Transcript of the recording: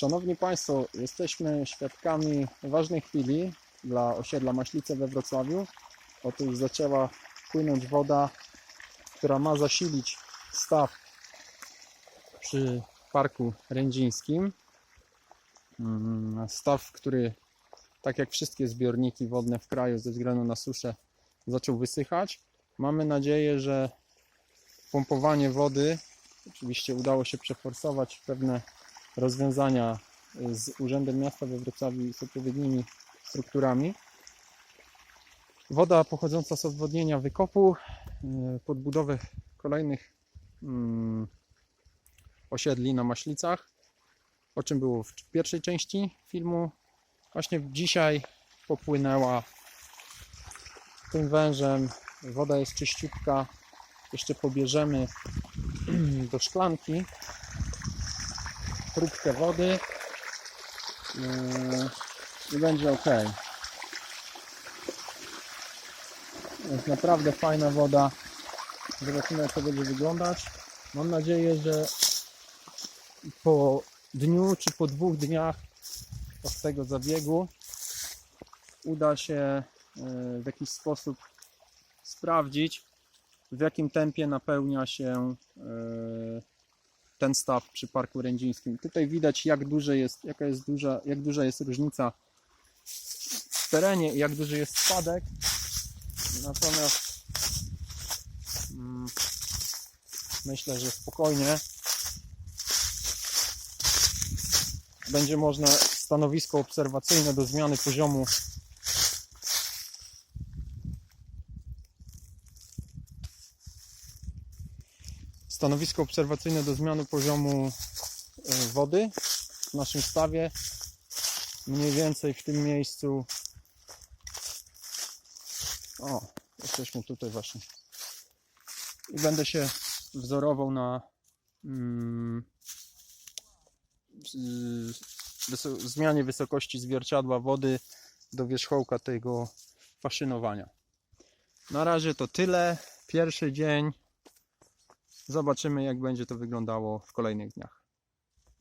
Szanowni Państwo, jesteśmy świadkami ważnej chwili dla osiedla Maślice we Wrocławiu. Otóż zaczęła płynąć woda, która ma zasilić staw przy Parku Rędzińskim. Mm, Staw, który, tak jak wszystkie zbiorniki wodne w kraju ze względu na suszę, zaczął wysychać. Mamy nadzieję, że pompowanie wody, oczywiście udało się przeforsować pewne rozwiązania z Urzędem Miasta we Wrocławiu i z odpowiednimi strukturami. Woda pochodząca z odwodnienia wykopu e, pod budowę kolejnych mm, osiedli na Maślicach, o czym było w pierwszej części filmu. Właśnie dzisiaj popłynęła tym wężem. Woda jest czyściutka. Jeszcze pobierzemy do szklanki próbkę wody yy, i będzie ok. Jest naprawdę fajna woda. Zobaczymy jak to będzie wyglądać. Mam nadzieję, że po dniu czy po dwóch dniach od tego zabiegu uda się yy, w jakiś sposób sprawdzić w jakim tempie napełnia się yy, ten staw przy Parku Rędzińskim. Tutaj widać jak duże jest, jaka jest duża, jak duża jest różnica w terenie i jak duży jest spadek. Natomiast mm, myślę, że spokojnie będzie można stanowisko obserwacyjne do zmiany poziomu stanowisko obserwacyjne do zmiany poziomu e, wody w naszym stawie. Mniej więcej w tym miejscu. O, jesteśmy tutaj właśnie. I będę się wzorował na mm, zmianie wysokości zwierciadła wody do wierzchołka tego faszynowania. Na razie to tyle. Pierwszy dzień. Zobaczymy, jak będzie to wyglądało w kolejnych dniach.